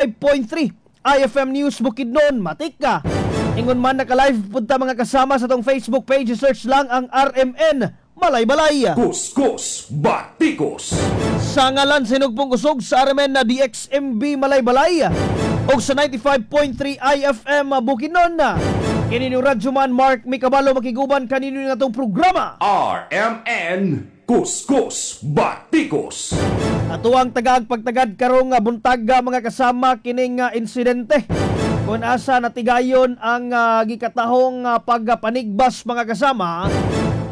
5.3 IFM News Bukidnon, matik ka. Ingon man naka-live punta mga kasama sa tong Facebook page, search lang ang RMN Malay-Balay. Kuskus Batikos. Sa ngalan sinugpong usog sa RMN na DXMB Malay-Balay o sa 95.3 IFM Bukidnon. Kini ni Radyo Man Mark Mikabalo makiguban kanino nga tong programa. RMN Kuskus Batikos. Ato ang tagaag pagtagad karong nga buntag nga mga kasama kining nga insidente. Kung asa natigayon ang ah, gikatahong ah, pagpanigbas mga kasama,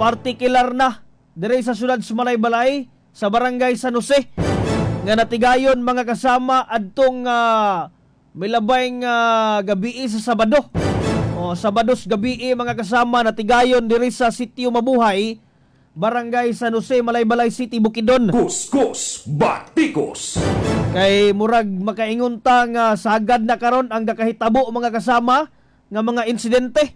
partikular na dire sa syudad Sumalay-Balay sa barangay San Jose nga natigayon mga kasama adtong uh, milabayng ah, gabi sa Sabado. O Sabados gabi mga kasama natigayon diri sa sitio Mabuhay, Barangay San Jose, Malaybalay City, Bukidnon. Kuskus Batikos. Kay murag makaingon ta nga sagad na karon ang nakahitabo mga kasama nga mga insidente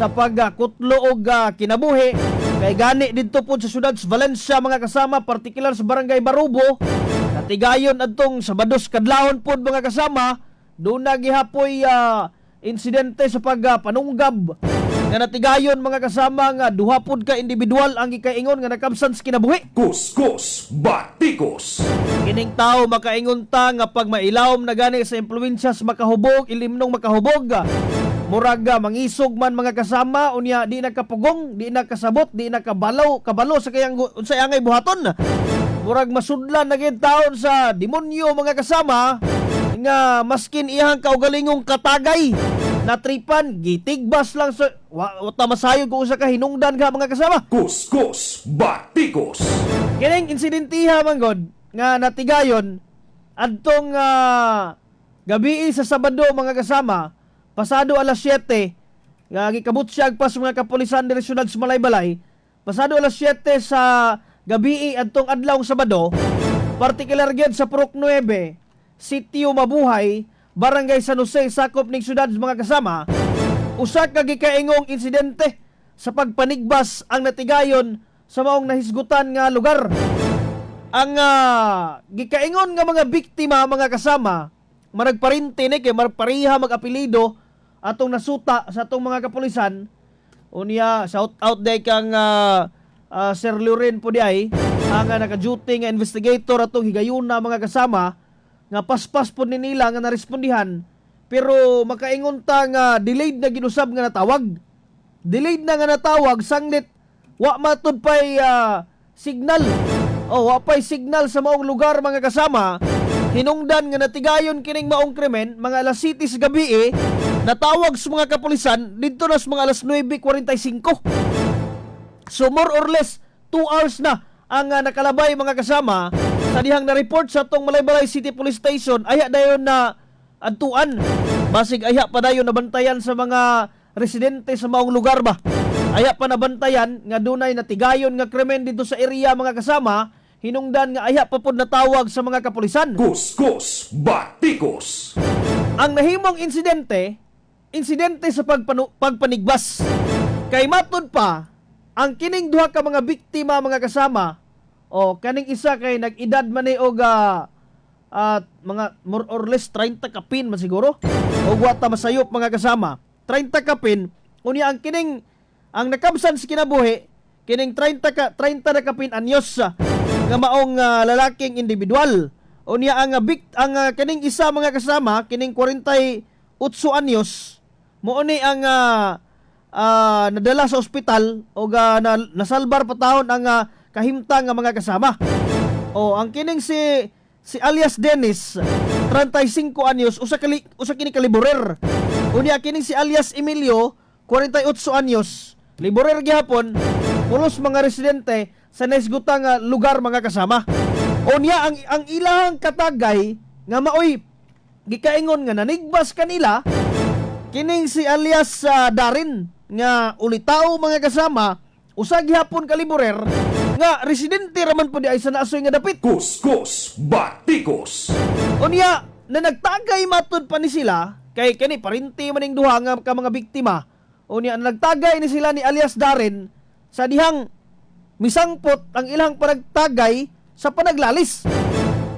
sa pagkutlo og ah, kinabuhi kay gani didto po sa syudad sa Valencia mga kasama partikular sa barangay Barubo natigayon adtong Sabados kadlawon pod mga kasama do na gihapoy ah, insidente sa pagpanunggab nga natigayon mga kasama nga duha pod ka individual ang gikaingon nga nakabsan sa kinabuhi Kuskus Batikos. Kining tao makaingon ta nga pag mailawom na gani sa impluensya sa makahubog, ilimnong makahubog. Murag ah, mangisog man mga kasama unya di nakapugong, di nakasabot, di nakabalaw, kabalo sa kayang sa angay buhaton. Murag masudlan na gid taon sa demonyo mga kasama nga maskin iyang kaugalingong katagay natripan gitigbas lang sa wa, wa ta masayod kung usa ka hinungdan ka mga kasama. Kuskus Batikos. Kining insidentiha man god nga natigayon adtong ah, gabi sa Sabado mga kasama pasado alas 7 nga gikabot siya pas mga kapulisan diri syudad sa Malaybalay pasado alas 7 sa gabi adtong adlaw Sabado partikular gyud sa Purok 9 Sitio Mabuhay Barangay San Jose sakop ning syudad mga kasama. Usa ka gikaingong insidente sa pagpanigbas ang natigayon sa maong nahisgutan nga lugar. Ang ah, gikaingon nga mga biktima mga kasama maragparinti ni kay marpariha mag-apelido atong nasuta sa atong mga kapulisan. Unya shout out day kang ah, ah, Sir Loren po di ang ah, naka-duty nga investigator atong higayuna mga kasama nga paspas po ni nila nga narespondihan. Pero makaingon ta nga delayed na ginusab nga natawag. Delayed na nga natawag sanglit. Wa matud pay ah, signal. O wa pay signal sa maong lugar mga kasama. Hinungdan nga natigayon kining maong krimen mga alas 7 sa gabi eh, natawag sa mga kapulisan didto na sa mga alas 9.45 So more or less 2 hours na ang ah, nakalabay mga kasama sa dihang na-report sa tong Malaybalay City Police Station aya dayon na adtuan. Basig aya pa dayon nabantayan sa mga residente sa maong lugar ba. Aya pa nabantayan nga dunay natigayon nga krimen dito sa area mga kasama hinungdan nga aya pa pud natawag sa mga kapulisan. Kuskus Batikos. Ang nahimong insidente, insidente sa pagpanu- pagpanigbas. Kay matod pa, ang kining duha ka mga biktima mga kasama, o kaning isa kay nag-edad man ni og ah, at mga more or less 30 kapin man siguro. O wata masayop mga kasama. 30 kapin, unya ang kining ang nakabsan sa kinabuhi, kining 30 ka 30 na kapin anyos sa nga maong ah, lalaking individual. Unya ang ah, bik ang ah, kining isa mga kasama, kining 48 anyos, mo ni ang ah, ah, nadala sa ospital o ga na, nasalbar pa taon ang ah, kahimtang nga mga kasama. O ang kining si si alias Dennis 35 anyos usa kali usa kini ka liborer. Unya kining si alias Emilio 48 anyos. Liborer gihapon pulos mga residente sa naisgutang nga lugar mga kasama. Unya ang ang ilang katagay nga maoy gikaingon nga nanigbas kanila kining si alias sa Darin nga ulitaw mga kasama usag gihapon ka liborer nga residente raman po di ay sa naasoy nga dapit. Kuskus Batikos. Unya, na nagtagay matod pa ni sila, kay kani parinti maning duha nga ka mga biktima. Unya, nagtagay ni sila ni alias Darren sa dihang misangpot ang ilang panagtagay sa panaglalis.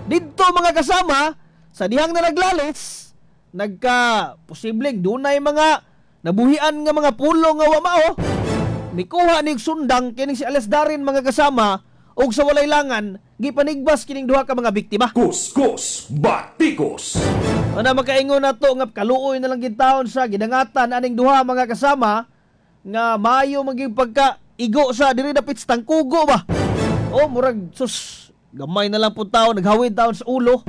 Dito mga kasama, sa dihang na naglalis nagka posibleng dunay mga nabuhian nga mga pulo nga wa mao mikuha nig sundang kining si Alias Darin mga kasama ug sa walay langan gipanigbas kining duha ka mga biktima Kuskus Batikos. Ana makaingon nato nga kaluoy na lang gintawon sa gidangatan aning duha mga kasama nga maayo maging pagka igo sa diri dapit sa tangkugo ba. O murag sus gamay na lang pud taon naghawid taon sa ulo.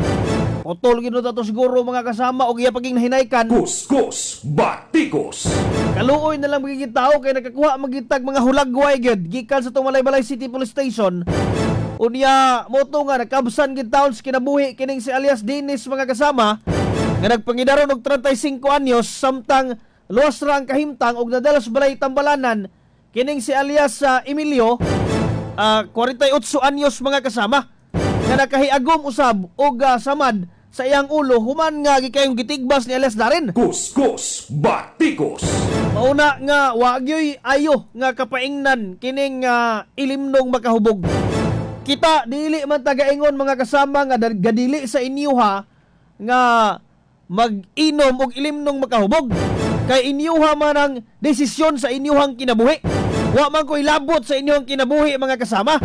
Potol gid ta to siguro mga kasama og iya paging nahinaykan. Kuskus Batikos. Kaluoy na lang magiging tao kay nakakuha magitag mga hulagway gyud gikan sa Tumalay-Balay City Police Station. Unya mo to nga nakabsan gid taon sa kinabuhi kining si alias Dennis mga kasama nga nagpangidaron og 35 anyos samtang luwas ra ang kahimtang og nadala sa balay tambalanan kining si alias sa Emilio ah, 48 anyos mga kasama nga nakahiagom usab og ah, samad sa iyang ulo human nga gikayong gitigbas ni alias Darin. Kuskus Batikos. Mauna nga wagyoy ayo nga kapaingnan kining nga ilimnong makahubog. Kita dili man tagaingon mga kasama nga gadili sa inyo ha nga mag-inom og ilimnong makahubog. Kay inyuha man ang desisyon sa inyuhang kinabuhi. Wa man ko ilabot sa inyuhang kinabuhi mga kasama.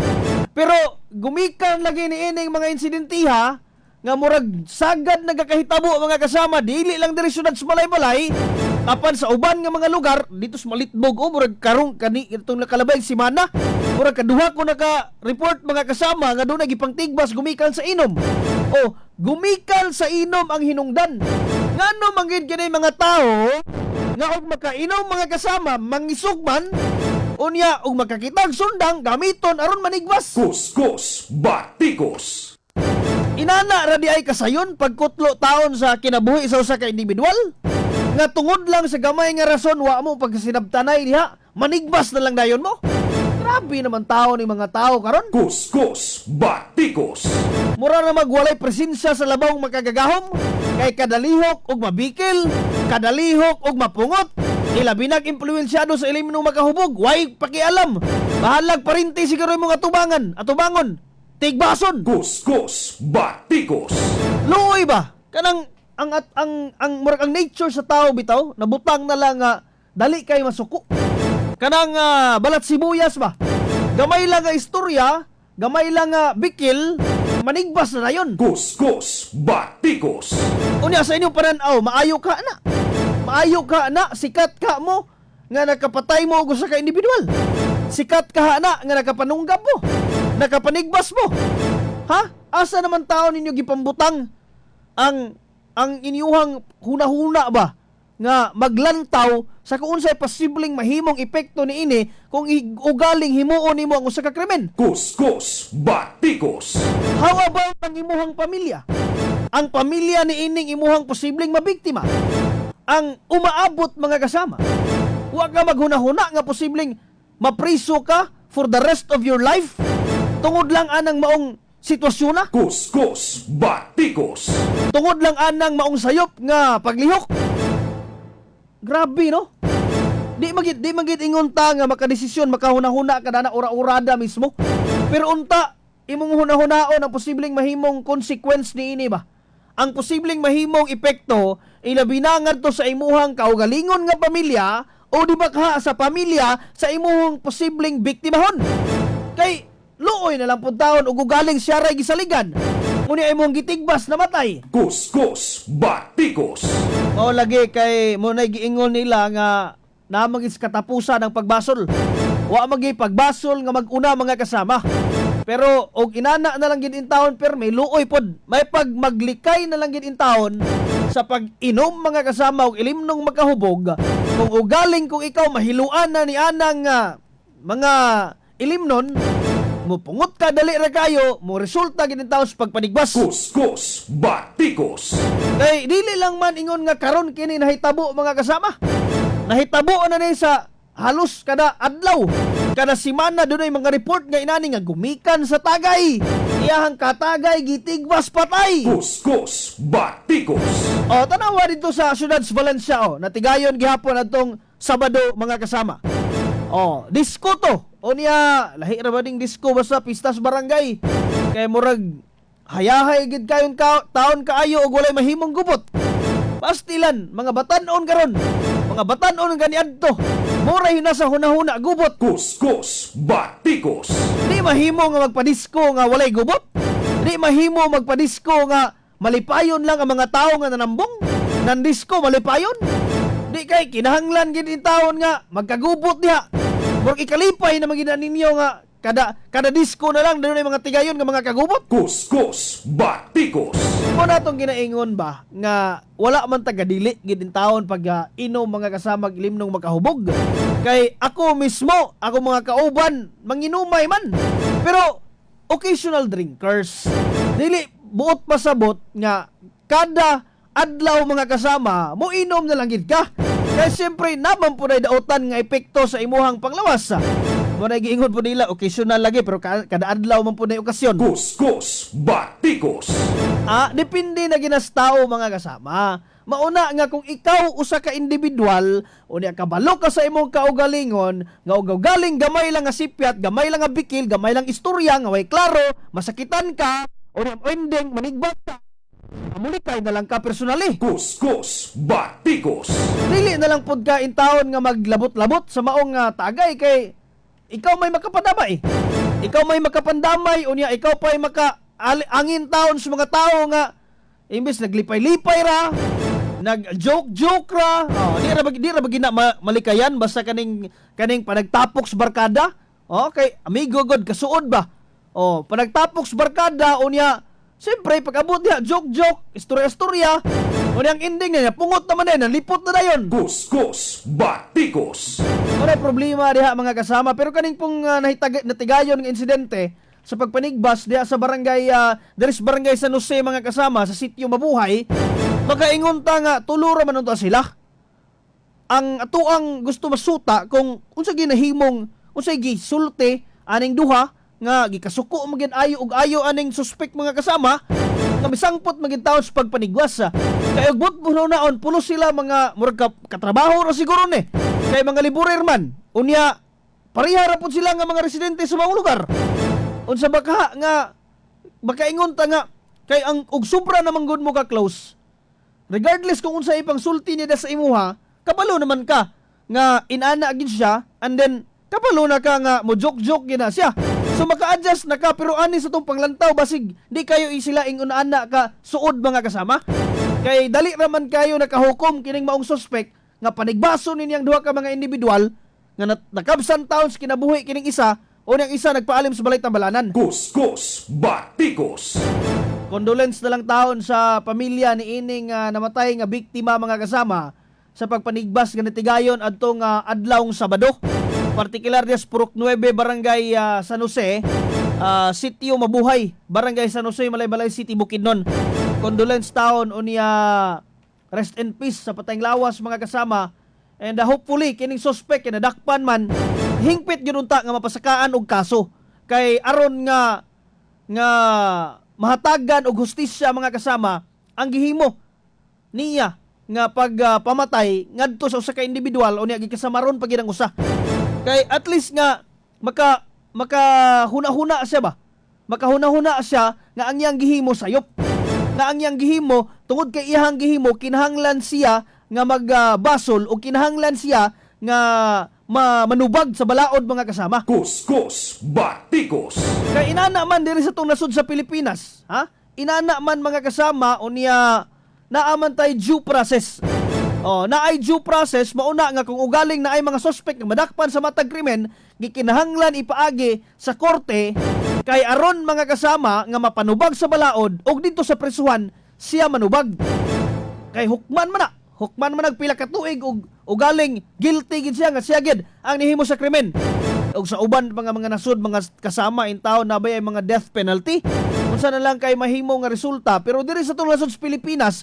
Pero gumikan lagi ni ining mga insidentiha nga murag sagad nagakahitabo mga kasama dili lang diri syudad sa balay-balay. Apan sa uban nga mga lugar dito sa Malitbog o murag karong kani itong nakalabay simana murag kaduha ko naka report mga kasama nga doon nagipang tigbas gumikan sa inom. O gumikan sa inom ang hinungdan. Ngano manggid kini mga tao nga og makainom mga kasama mangisugman? Unya og makakitag sundang gamiton aron manigwas. Kuskus Batikos. Inana ra di ay kasayon pagkutlo taon sa kinabuhi sa usa ka individual nga tungod lang sa gamay nga rason wa mo pagsinabtanay diha manigbas na lang dayon mo. Grabe naman tao ni mga tao karon. Kuskus Batikos. Mura na magwalay presensya sa labaw makagagahom kay kadalihok og mabikil, kadalihok og mapungot. Ilabi nag impluwensyado sa ilim ng makahubog, way pakialam. Bahalag parinti siguro yung mga tubangan, atubangon, tigbason. Kuskus Batikos. Luoy ba? Kanang ang at ang ang murag ang nature sa tao bitaw nabutang na lang nga dali kay masuko. Kanang ah, balat sibuyas ba? Gamay lang nga istorya, gamay lang nga bikil, manigbas na dayon. Kuskus Batikos. Unya sa inyong pananaw, maayo ka na. Maayo ka na, sikat ka mo nga nakapatay mo og usa ka individual. Sikat ka na nga nakapanunggab mo. Nakapanigbas mo. Ha? Asa naman tao ninyo gipambutang ang ang inyuhang huna-huna ba nga maglantaw sa kung unsay posibleng mahimong epekto ni ini kung ugaling himuon nimo ang usa ka krimen. Kuskus Batikos. How about ang imuhang pamilya? Ang pamilya ni ining imuhang posibleng mabiktima. Ang umaabot mga kasama. Wa ka maghuna-huna nga posibleng mapriso ka for the rest of your life. Tungod lang anang maong sitwasyon na. Kuskus Batikos. Tungod lang anang maong sayop nga paglihok. Grabe no? Di magit di magit ingon ta nga makadesisyon makahuna-huna ka na ura-urada mismo. Pero unta imong huna-hunaon ang posibleng mahimong consequence ni ini ba? Ang posibleng mahimong epekto ilabi na ngadto sa imuhang kaugalingon nga pamilya o di ba ka sa pamilya sa imuhang posibleng biktimahon. Kay luoy na lang pud taon ug ugaling siya ray gisaligan. Muni imong gitigbas na matay. Kuskus Batikos. Mao lagi kay mo na giingon nila nga namagis katapusan ang pagbasol. Wa magi pagbasol nga maguna mga kasama. Pero og inana na lang gid in taon per may luoy pod. May pag maglikay na lang gid in taon sa pag-inom mga kasama og ilimnong makahubog. Kung ugaling kung ikaw mahiluan na ni anang nga mga ilimnon, mupungot ka dali ra kayo, mo resulta gid in taon sa pagpanigbas. Kuskus Batikos. Kay dili lang man ingon nga karon kini nahitabo mga kasama. Nahitabo na ni sa halos kada adlaw. Kada semana dunay mga report nga inani nga gumikan sa tagay. Iyahang katagay gitigbas patay. Kuskus Batikos. O tanawa dito sa syudad sa Valencia o natigayon gihapon adtong Sabado mga kasama. O disco to. O niya lahi ra ba ding disco basta pista sa barangay. Kay murag hayahay gid kayon ka, taon kaayo og walay mahimong gubot. Pastilan, mga batan-on karon. Mga batan-on nga niadto. Mura yun na sa hunahuna gubot. Kuskus Batikos. Di mahimo nga magpadisko nga walay gubot. Di mahimo magpadisko nga malipayon lang ang mga tao nga nanambong. Nandisko malipayon. Di kay kinahanglan gid in taon nga magkagubot diha. Murag ikalipay na magina ninyo nga kada kada disco na lang doon mga tigayon nga mga kagubot. Kuskus Batikos. Mo natong ginaingon ba nga wala man tagadili gid in taon pag ah, inom mga kasama limnong makahubog. Kay ako mismo, ako mga kauban, manginumay man. Pero occasional drinkers. Dili buot pasabot nga kada adlaw mga kasama mo inom na lang gid ka. Kaya siyempre naman po na dautan nga epekto sa imuhang panglawas. Mo na giingon po nila occasional lagi pero ka- kada adlaw man po na okasyon. Kuskus Batikos. Ah, depende na ginas tao mga kasama. Mauna nga kung ikaw usa ka individual o niya kabalo ka sa imong kaugalingon nga ugaling gamay lang nga sipyat, gamay lang nga bikil, gamay lang istorya nga way klaro, masakitan ka o niya ending manigbat ka. Amulikay na lang ka personally. Kuskus Batikos. Dili na lang pud ka in taon nga maglabot-labot sa maong nga tagay kay ikaw may makapadamay. Ikaw may makapandamay unya ikaw pa'y maka angin taon sa mga tao nga imbes naglipay-lipay ra nag-joke-joke ra oh, di ra di ra gina ma- malikayan basta kaning kaning panagtapok sa barkada okay amigo god kasuod ba oh panagtapok sa barkada unya Siyempre, pag abot niya, joke-joke, istorya-istorya, o ang ending niya, pungot naman na yun, lipot na na yun. Kuskus Batikos. Wala problema diha mga kasama, pero kaning pong uh, nahitag- natigayon ng insidente sa pagpanigbas diha sa barangay, uh, dari sa barangay San Jose mga kasama, sa sitio Mabuhay, makaingon ta nga, tulura man unta sila. Ang atuang gusto masuta kung unsa ginahimong, unsa gisulti aning duha, nga gikasuko magin ayo ug ayo aning suspect mga kasama nga misangpot magin taon sa pagpanigwas kay ug but puno naon pulo sila mga murag ka, katrabaho ra siguro ni. Kay mga liburer man unya pareha ra pud sila nga mga residente sa mga lugar. Unsa baka nga makaingon ta nga kay ang ug sobra namang gud mo ka close. Regardless kung unsa ipang sulti niya sa imuha kabalo naman ka. Nga inana gid siya and then kabalo na ka nga mo joke joke gina siya so maka-adjust na ka pero ani sa tong panglantaw basig di kayo isila ing una ka suod mga kasama kay dali raman kayo nakahukom kining maong suspect nga panigbaso ninyang duha ka mga individual nga nakabsan taon sa kinabuhi kining isa o niyang isa nagpaalim sa balay tambalanan Kuskus Batikos. Condolence na lang taon sa pamilya ni ining ah, namatay nga biktima mga kasama sa pagpanigbas nga natigayon adtong uh, adlawng Sabado. Partikular des Purok 9 Barangay ah, San Jose, ah, Sitio Mabuhay, Barangay San Jose, Malaybalay City, Bukidnon. Condolence taon unya rest in peace sa patayng lawas mga kasama. And ah, hopefully kining suspect kay nadakpan man hingpit gyud unta nga mapasakaan og kaso kay aron nga nga mahatagan og hustisya mga kasama ang gihimo niya nga pag ah, pamatay ngadto sa usa ka individual o niya gikasamaron pag ang usa kay at least nga maka maka huna-huna siya ba makahuna-huna siya nga ang iyang gihimo sayop nga ang iyang gihimo tungod kay iyang gihimo kinahanglan siya nga magbasol o kinahanglan siya nga ma- manubag sa balaod mga kasama Kuskus Batikos. Kay inana man diri sa tong nasud sa Pilipinas, ha? Inana man mga kasama o niya naaman tay due process. Oh, na ay due process mauna nga kung ugaling na ay mga suspect nga madakpan sa matag krimen gikinahanglan ipaagi sa korte kay aron mga kasama nga mapanubag sa balaod og dito sa presuhan siya manubag. Kay hukman man na. Hukman man nagpila ka tuig og ugaling guilty gid siya nga siya gid ang nihimo sa krimen. Og sa uban mga mga nasud mga kasama in taon na ay mga death penalty. Unsa na lang kay mahimo nga resulta pero diri sa nasud sa Pilipinas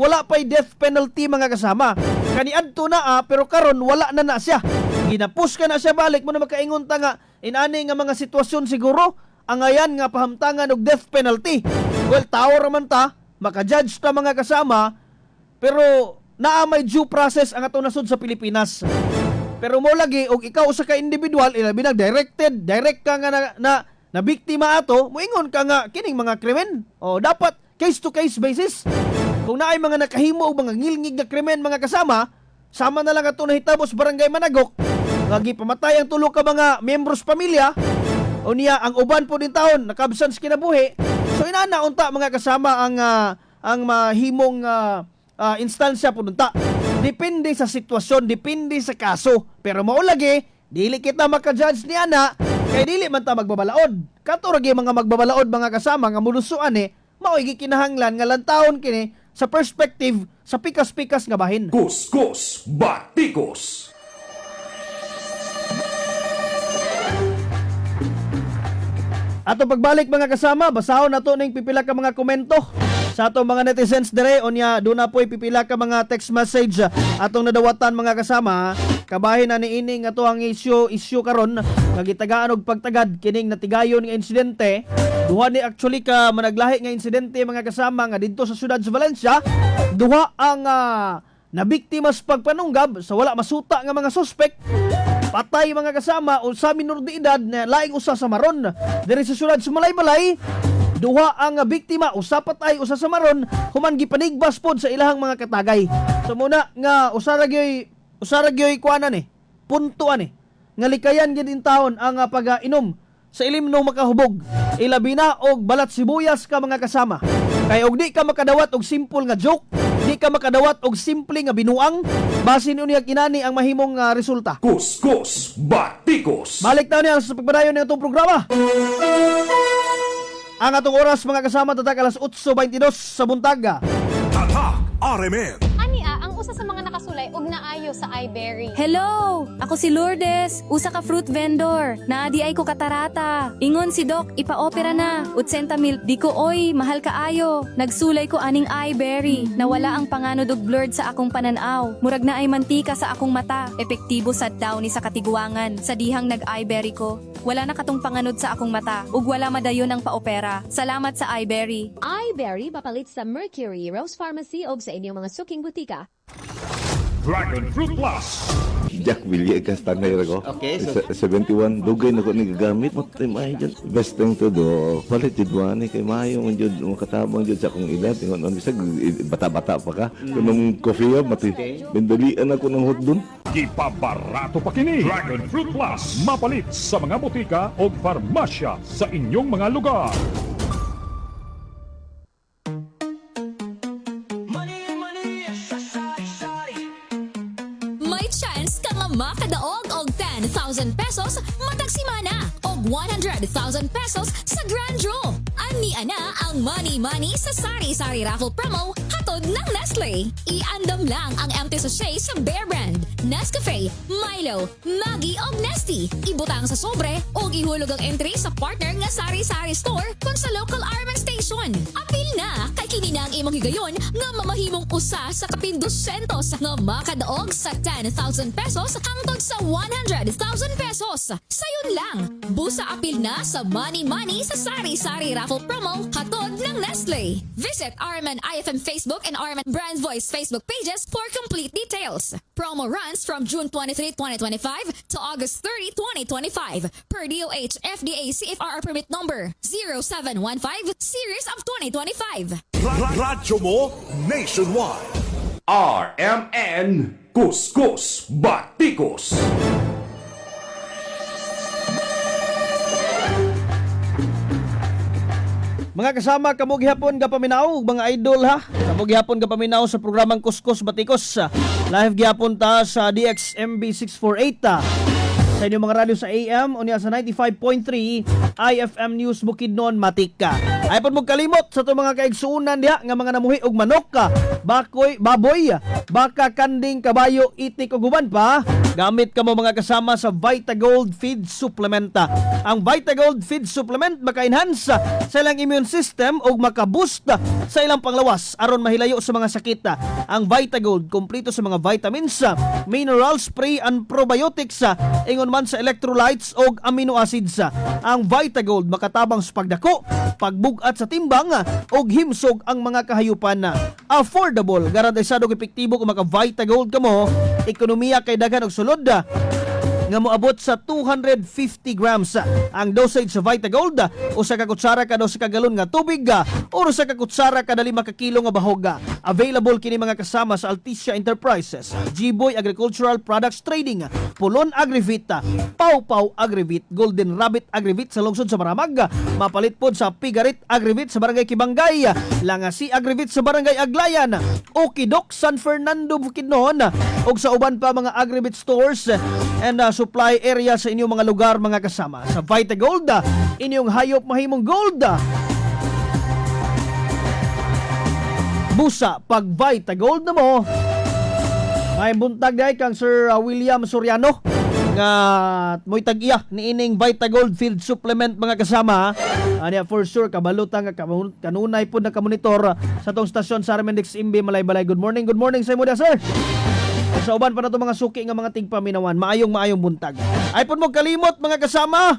wala pa'y death penalty mga kasama. Kaniadto na ah, pero karon wala na na siya. Ginapus ka na siya balik mo na makaingon ta nga inani nga mga sitwasyon siguro ang ayan nga pahamtangan og death penalty. Well, tao raman ta, maka-judge ta mga kasama, pero naa may due process ang ato nasud sa Pilipinas. Pero mo lagi og ikaw usa ka individual ilabi na directed, direct ka nga na, na na biktima ato, moingon ka nga kining mga krimen. O dapat case to case basis. Kung naay mga nakahimo o mga ngilngig na krimen mga kasama, sama na lang ato nahitabo sa barangay Managok. Nga gipamatay ang tulo ka mga membros pamilya. O niya ang uban po din taon nakabsan sa kinabuhi. So inana unta mga kasama ang ah, ang mahimong ah, ah, instansya po ta. Depende sa sitwasyon, depende sa kaso. Pero maulagi, dili kita maka-judge ni ana, kay dili man ta magbabalaod. Katurag mga magbabalaod mga kasama nga mulusuan eh, mao'y kinahanglan nga lantawon kini sa perspective sa pikas-pikas nga bahin. Kuskus Batikos. Ato pagbalik mga kasama, basahon nato ning pipila ka mga komento sa atong mga netizens dire onya do na po'y pipila ka mga text message atong nadawatan mga kasama kabahin na niini nga to ang issue issue karon nga gitagaan og pagtagad kining natigayon nga insidente duha ni actually ka managlahi nga insidente mga kasama nga didto sa syudad sa Valencia duha ang ah, nabiktima sa pagpanunggab sa wala masuta nga mga suspect Patay mga kasama o sa minor de edad na laing usa sa maron. Diri sa syudad sa Malaybalay, duha ang biktima usa patay usa sa maron human gipanigbas pod sa ilahang mga katagay. So muna nga usa ra gyoy usa ra gyoy kuanan eh. Puntuan eh. Nga likayan in taon ang ah, pag-inom sa ilim no makahubog. Ilabi na og balat sibuyas ka mga kasama. Kay og di ka makadawat og simple nga joke, di ka makadawat og simple nga binuang, basin unya inani ang mahimong ah, resulta. Kuskus Batikos. Balik na niya sa pagpadayon ng itong programa. Ang atong oras mga kasama tatak alas 8.22 sa buntaga. Tatak RMN. Sa iBerry. Hello! Ako si Lourdes, usa ka fruit vendor. Naadi ay ko katarata. Ingon si Doc, ipa-opera na. Utsenta mil, di ko oy, mahal kaayo. Nagsulay ko aning eyeberry. Nawala ang panganod og blurred sa akong pananaw. Murag na ay mantika sa akong mata. Epektibo sa daw ni sa katiguangan. Sa dihang nag-eyeberry ko. Wala na katong panganod sa akong mata. Ug wala madayon ang paopera. Salamat sa eyeberry. iBerry papalit sa Mercury, Rose Pharmacy o sa inyong mga suking butika. Dragon Fruit Plus. Jack Villiers Castanay ko. Okay, so- Sa- 71 dugay na ko nagagamit mo tay may jud. Best thing to do. Palit jud wani kay mayo man jud mo katabang jud sa akong edad tingon on bisag eh, bata-bata pa ka. Kunong coffee mati. Bindalian ako ng hotdon. Ipabarato pa kini. Dragon Fruit Plus. Mapalit sa mga botika o farmasya sa inyong mga lugar. 100,000 pesos sa grand ang money money sa Sari Sari Raffle promo hatod ng Nestle. Iandam lang ang empty sachet sa Bear Brand, Nescafe, Milo, Maggi og Nesty. Ibutang sa sobre og ihulog ang entry sa partner nga Sari Sari store kung sa local Arman station. Apil na kay kini na ang imong higayon nga mamahimong usa sa kapin 200 nga makadaog sa 10,000 pesos hangtod sa 100,000 pesos. Sayon lang, busa apil na sa Money Money sa Sari Sari Raffle promo hatod ng Nestle. Visit RMN IFM Facebook and RMN Brands Voice Facebook pages for complete details. Promo runs from June 23, 2025 to August 30, 2025 per DOH FDA CFR permit number 0715 series of 2025. Ra- Radyo mo nationwide. RMN Kuskus Batikos. Mga kasama, kamog hapon ka paminaw, mga idol ha. Kamog hapon ka paminaw sa programang Kuskus Batikos. Live gyapon ta sa DXMB 648 ta. Sa inyong mga radyo sa AM o sa 95.3 IFM News Bukidnon Matika. Ay pud mo kalimot sa itong mga kaigsuunan diha nga mga namuhi og manok ka, bakoy, baboy, baka kanding kabayo, itik ug uban pa. Gamit ka mo mga kasama sa Vitagold Feed Supplement. Ang Vitagold Feed Supplement maka-enhance sa ilang immune system ug maka-boost sa ilang panglawas aron mahilayo sa mga sakit. Ang Vitagold kompleto sa mga vitamins, minerals, pre and probiotics ingon man sa electrolytes ug amino acids. Ang Vitagold makatabang sa pagdako, pagbugat sa timbang ug himsog ang mga kahayupan. Affordable, garantisado epektibo kung maka Vitagold kamo, ekonomiya kay daghan og sulod nga moabot sa 250 grams. Ang dosage sa Vitagold usa ka kutsara kada usa ka galon nga tubig o usa ka kutsara kada lima ka nga bahog. Available kini mga kasama sa Alticia Enterprises, G-Boy Agricultural Products Trading, Pulon Agrivita, Pau Pau Agrivit, Golden Rabbit Agrivit sa lungsod sa Maramag, mapalit pod sa Pigarit Agrivit sa Barangay Kibangay, Langasi Agrivit sa Barangay Aglayan, Okidok San Fernando Bukidnon, ug sa uban pa mga Agrivit stores and uh, supply area sa inyong mga lugar mga kasama. Sa Vita Gold, inyong hayop mahimong gold. Busa pag Vita Gold na mo. May buntag day kang Sir William Soriano nga mo'y tag-iya ni ining Vita Gold Field Supplement mga kasama. Anya for sure kabalutan nga kanunay po na kamonitor sa tong stasyon sa Armendix Imbi Malaybalay. Good morning, good morning sa imo sir. Sa uban pa na to mga suki nga mga tigpaminawan, maayong maayong buntag. Ay pud mo kalimot mga kasama.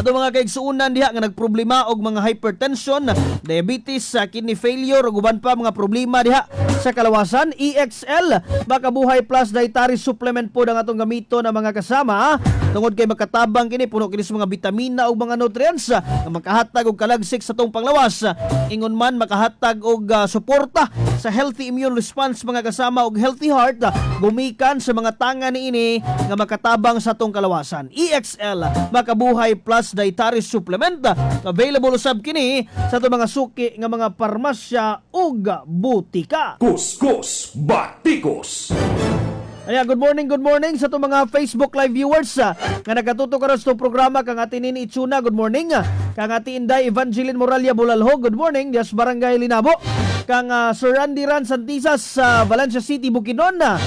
Ato mga kaigsuunan diha nga nagproblema og mga hypertension, diabetes, kidney failure ug uban pa mga problema diha sa kalawasan. EXL Makabuhay Plus Dietary Supplement po ang atong gamito na mga kasama. Tungod kay makatabang kini puno kini sa mga bitamina ug mga nutrients nga makahatag og kalagsik sa tong panglawas. Ingon man makahatag og ah, suporta sa healthy immune response mga kasama og healthy heart gumikan sa mga tanga niini nga makatabang sa tong kalawasan. EXL Makabuhay Plus Dietary Supplement available usab kini sa itong mga suki nga mga parmasya ug butika. Kuskus Batikos. Ayan, good morning, good morning sa itong mga Facebook Live viewers ah, nga nagatuto karon sa programa kang atin ini Itsuna, good morning. ah. Kang ati Inday Evangeline Moralia Bulalho, good morning. Dias Barangay Linabo. Kang ah, Sir Andy Ran Santisas sa Valencia City, Bukidnon. ah.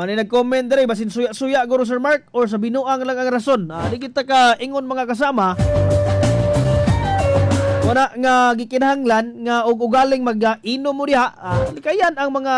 Ah, ni nag-comment dere basin suya-suya guro Sir Mark or sa binuang lang ang rason. Ah, di kita ka ingon mga kasama. Wala nga gikinahanglan nga og ugaling mag-inom mo diha. Ah, likayan ang mga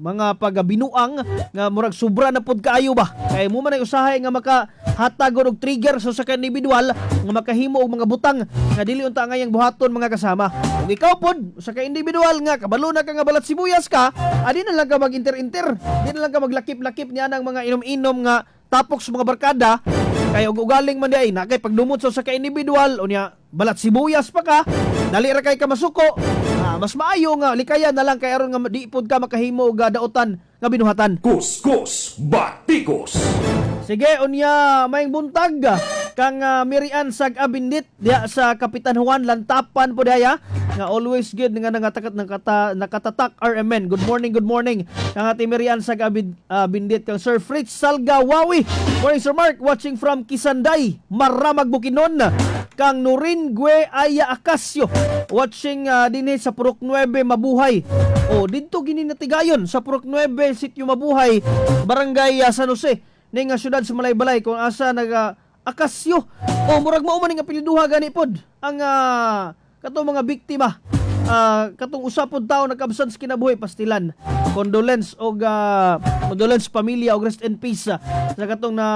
mga pagabinuang nga murag sobra na pud kaayo ba. Kay mo man ay usahay nga makahatag og trigger sa usa ka individual nga makahimo og mga butang nga dili unta ngayang buhaton mga kasama. Kung ikaw pod usa ka individual nga kabalo na ka nga balat sibuyas ka, adi na lang ka mag-inter-inter. Di na lang ka maglakip-lakip niya ng mga inom-inom nga tapok sa mga barkada kay og ugaling man di ay na kay pagdumot sa usa ka individual unya balat sibuyas pa ka dali ra kay ka masuko Ah, mas maayo nga likayan na lang kay aron nga di pud ka makahimo og ah, daotan nga binuhatan Kuskus Batikos. Sige, unya maing buntag kang uh, Mirian Sag Abindit diya sa Kapitan Juan Lantapan po diya nga always good nga nangatakat nakata, nakatatak RMN. Good morning, good morning. Kang ati Mirian Sag Abindit kang Sir Fritz Salga Wawi. Morning Sir Mark watching from Kisanday, Maramag Bukinon. Kang Nurin Gue Aya Acasio watching uh, dinhi sa Purok 9 Mabuhay. O didto gini natigayon sa Purok 9 Sitio Mabuhay, Barangay uh, San Jose ning syudad sa Malaybalay kung asa naga akasyo o murag mao man nga gani pod ang ah, katong mga biktima Ah, katong usa pod tawo nagkabsan sa kinabuhi pastilan. Condolence og ah, condolence pamilya og rest in peace ah, sa katong na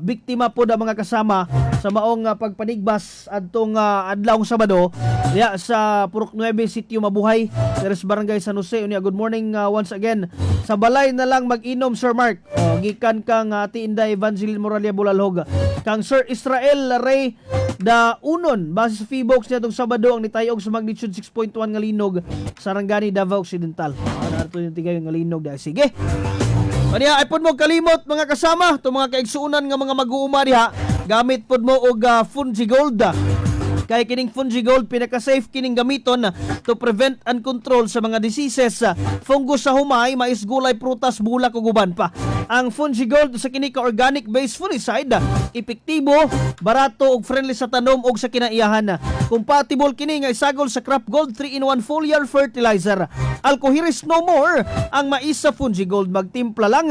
biktima pod ang mga kasama sa maong ah, pagpanigbas adtong ah, adlawng Sabado diya sa Purok 9 Sitio Mabuhay Teres Barangay San Jose. Unya good morning ah, once again. Sa balay na lang mag-inom Sir Mark. O, gikan kang uh, Ati Inday Evangeline Moralia Bulalhog kang Sir Israel Ray da unon base sa Feebox niya Sabado ang nitayog sa magnitude 6.1 nga linog sa Rangani Davao Occidental. Na ito yung tigay nga linog dahil sige. Kaniya ay mo kalimot mga kasama itong mga kaigsuunan nga mga mag-uuma diha gamit pod mo og uh, Fungi Gold Kay kining Fungi Gold pinaka-safe kining gamiton to prevent and control sa mga diseases, fungus sa humay, mais, gulay, prutas, bulak ug uban pa. Ang Fungi Gold sa kini ka organic based fungicide, epektibo, barato ug friendly sa tanom ug sa kinaiyahan. Compatible kini nga isagol sa Crop Gold 3-in-1 foliar fertilizer. Alcoheris no more ang mais sa Fungi Gold magtimpla lang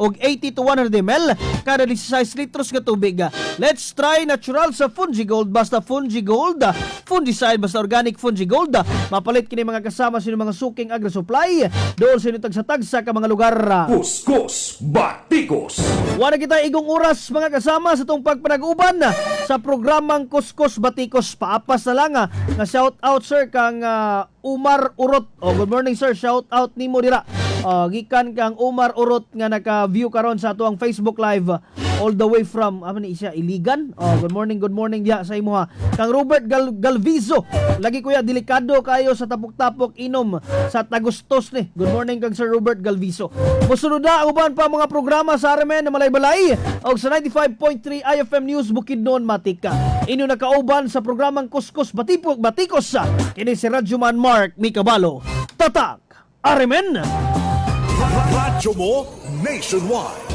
og 80 to 100 ml kada 16 litros nga tubig. Let's try natural sa Fungi Gold basta Fungi Gold. Fungicide basta organic Fungi Gold. Mapalit kini mga kasama sa mga suking agri-supply doon sa inyo tagsa-tagsa ka mga lugar. Kuskus Batikos. Wala kita igong oras mga kasama sa tong pagpanag-uban sa programang Kuskus Batikos. Paapas na lang nga shout out sir kang ah, Umar Urot. Oh, good morning sir. Shout out nimo dira Uh, gikan kang Umar Urot nga naka-view karon sa atuang Facebook Live uh, all the way from ano ni siya Iligan. Oh, good morning, good morning diya sa imo ha. Kang Robert Gal Galvizo. Lagi kuya delikado kayo sa tapok-tapok inom sa Tagustos ni. Good morning kang Sir Robert Galvizo. Musunod na uban pa mga programa sa Armen na malay-balay og sa 95.3 IFM News Bukidnon Matika. Inyo nakauban sa programang Kuskus Batipok Batikos sa kini si Radyoman Mark Mikabalo. Tatak! Armen! Radyo mo nationwide.